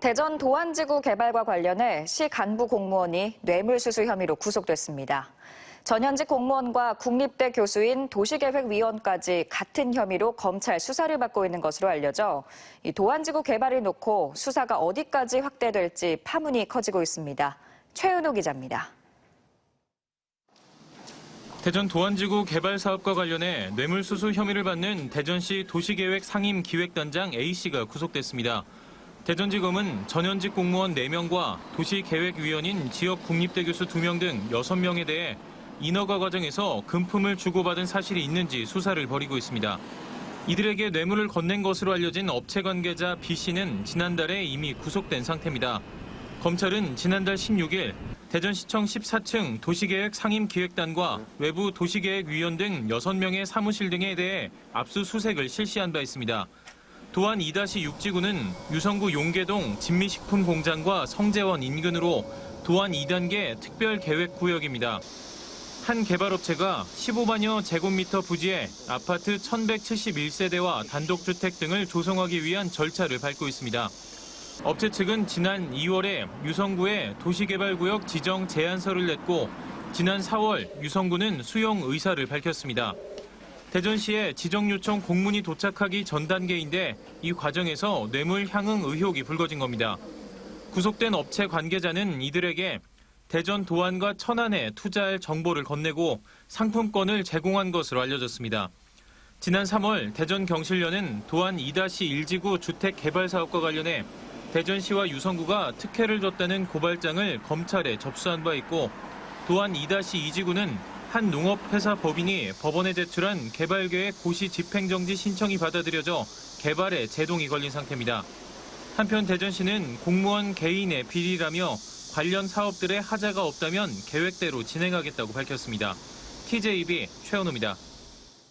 대전 도안지구 개발과 관련해 시 간부 공무원이 뇌물수수 혐의로 구속됐습니다. 전현직 공무원과 국립대 교수인 도시계획위원까지 같은 혐의로 검찰 수사를 받고 있는 것으로 알려져 이 도안지구 개발을 놓고 수사가 어디까지 확대될지 파문이 커지고 있습니다. 최은호 기자입니다. 대전 도안지구 개발 사업과 관련해 뇌물수수 혐의를 받는 대전시 도시계획 상임 기획단장 A씨가 구속됐습니다. 대전지검은 전현직 공무원 4명과 도시계획위원인 지역 국립대 교수 2명 등 6명에 대해 인허가 과정에서 금품을 주고받은 사실이 있는지 수사를 벌이고 있습니다. 이들에게 뇌물을 건넨 것으로 알려진 업체 관계자 B씨는 지난달에 이미 구속된 상태입니다. 검찰은 지난달 16일 대전시청 14층 도시계획 상임기획단과 외부 도시계획위원 등 6명의 사무실 등에 대해 압수수색을 실시한 바 있습니다. 또한 2-6지구는 유성구 용계동 진미식품 공장과 성재원 인근으로 도안 2단계 특별 계획 구역입니다. 한 개발업체가 15만여 제곱미터 부지에 아파트 1171세대와 단독주택 등을 조성하기 위한 절차를 밟고 있습니다. 업체 측은 지난 2월에 유성구에 도시개발구역 지정 제안서를 냈고 지난 4월 유성구는 수용 의사를 밝혔습니다. 대전시에 지정 요청 공문이 도착하기 전 단계인데 이 과정에서 뇌물 향응 의혹이 불거진 겁니다. 구속된 업체 관계자는 이들에게 대전 도안과 천안에 투자할 정보를 건네고 상품권을 제공한 것으로 알려졌습니다. 지난 3월 대전 경실련은 도안 2-1지구 주택 개발 사업과 관련해 대전시와 유성구가 특혜를 줬다는 고발장을 검찰에 접수한 바 있고 도안 2-2지구는 한 농업회사 법인이 법원에 제출한 개발계획 고시 집행정지 신청이 받아들여져 개발에 제동이 걸린 상태입니다. 한편 대전시는 공무원 개인의 비리라며 관련 사업들의 하자가 없다면 계획대로 진행하겠다고 밝혔습니다. TJB 최원호입니다.